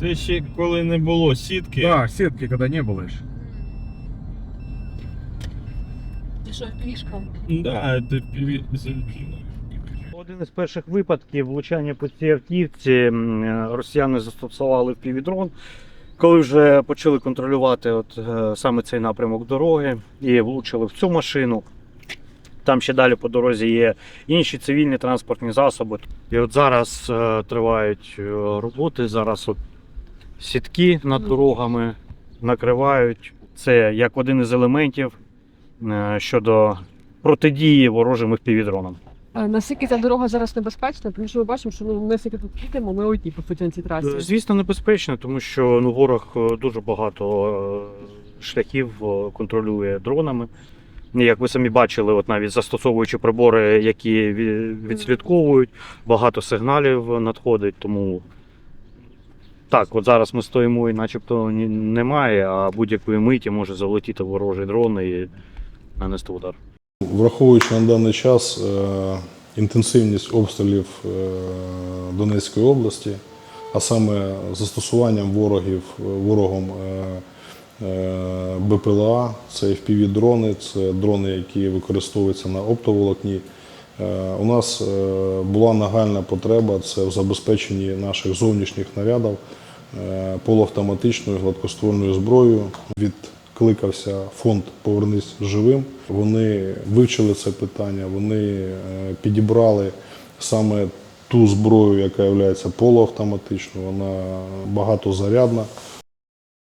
Це ще коли не було сітки. Да, сетки, когда не было еще. Ти що, пішка? Да, це піві- Один із перших випадків влучання по цій автівці м, е, росіяни застосували впівдрон, коли вже почали контролювати от, е, саме цей напрямок дороги і влучили в цю машину. Там ще далі по дорозі є інші цивільні транспортні засоби. І от зараз е, тривають е, роботи. Зараз от сітки над дорогами накривають. Це як один із елементів е, щодо протидії ворожим впівдронам. Наскільки ця дорога зараз небезпечна? Тому що ми бачимо, що ми скільки тут їдемо, ми одні по суті на цій трасі. Е, Звісно, небезпечно, тому що ну, ворог е, дуже багато шляхів контролює дронами. Як ви самі бачили, от навіть застосовуючи прибори, які відслідковують, багато сигналів надходить. Тому так, от зараз ми стоїмо і начебто немає, а будь-якої миті може залетіти ворожий дрон і нанести удар. Враховуючи на даний час е, інтенсивність обстрілів е, Донецької області, а саме застосуванням ворогів, ворогом е, е, БПЛА, це FPV-дрони, це дрони, які використовуються на оптоволокні. У нас була нагальна потреба це в забезпеченні наших зовнішніх нарядів полуавтоматичною гладкоствольною зброєю. Відкликався фонд Повернись живим. Вони вивчили це питання, вони е, підібрали саме ту зброю, яка є полуавтоматичною, вона багатозарядна.